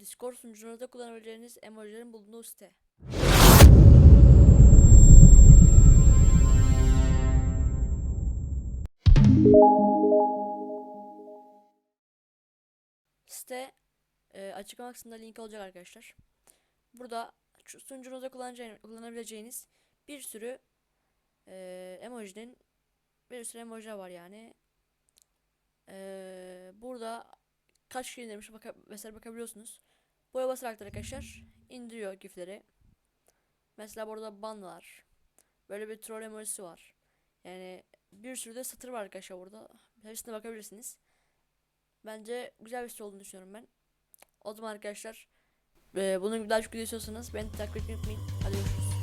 Discord sunucularında kullanabileceğiniz emojilerin bulunduğu site. Site e, açıklama kısmında link olacak arkadaşlar. Burada sunucunuzda kullanabileceğiniz bir sürü e, emojinin bir sürü emoji var yani. E, burada kaç kişi indirmiş baka, mesela bakabiliyorsunuz. Buraya basarak da arkadaşlar indiriyor gifleri. Mesela burada ban var. Böyle bir troll emojisi var. Yani bir sürü de satır var arkadaşlar burada. Hepsine bakabilirsiniz. Bence güzel bir site olduğunu düşünüyorum ben. O zaman arkadaşlar e, bunun daha çok video istiyorsanız beni takip etmeyi unutmayın. Hadi görüşürüz.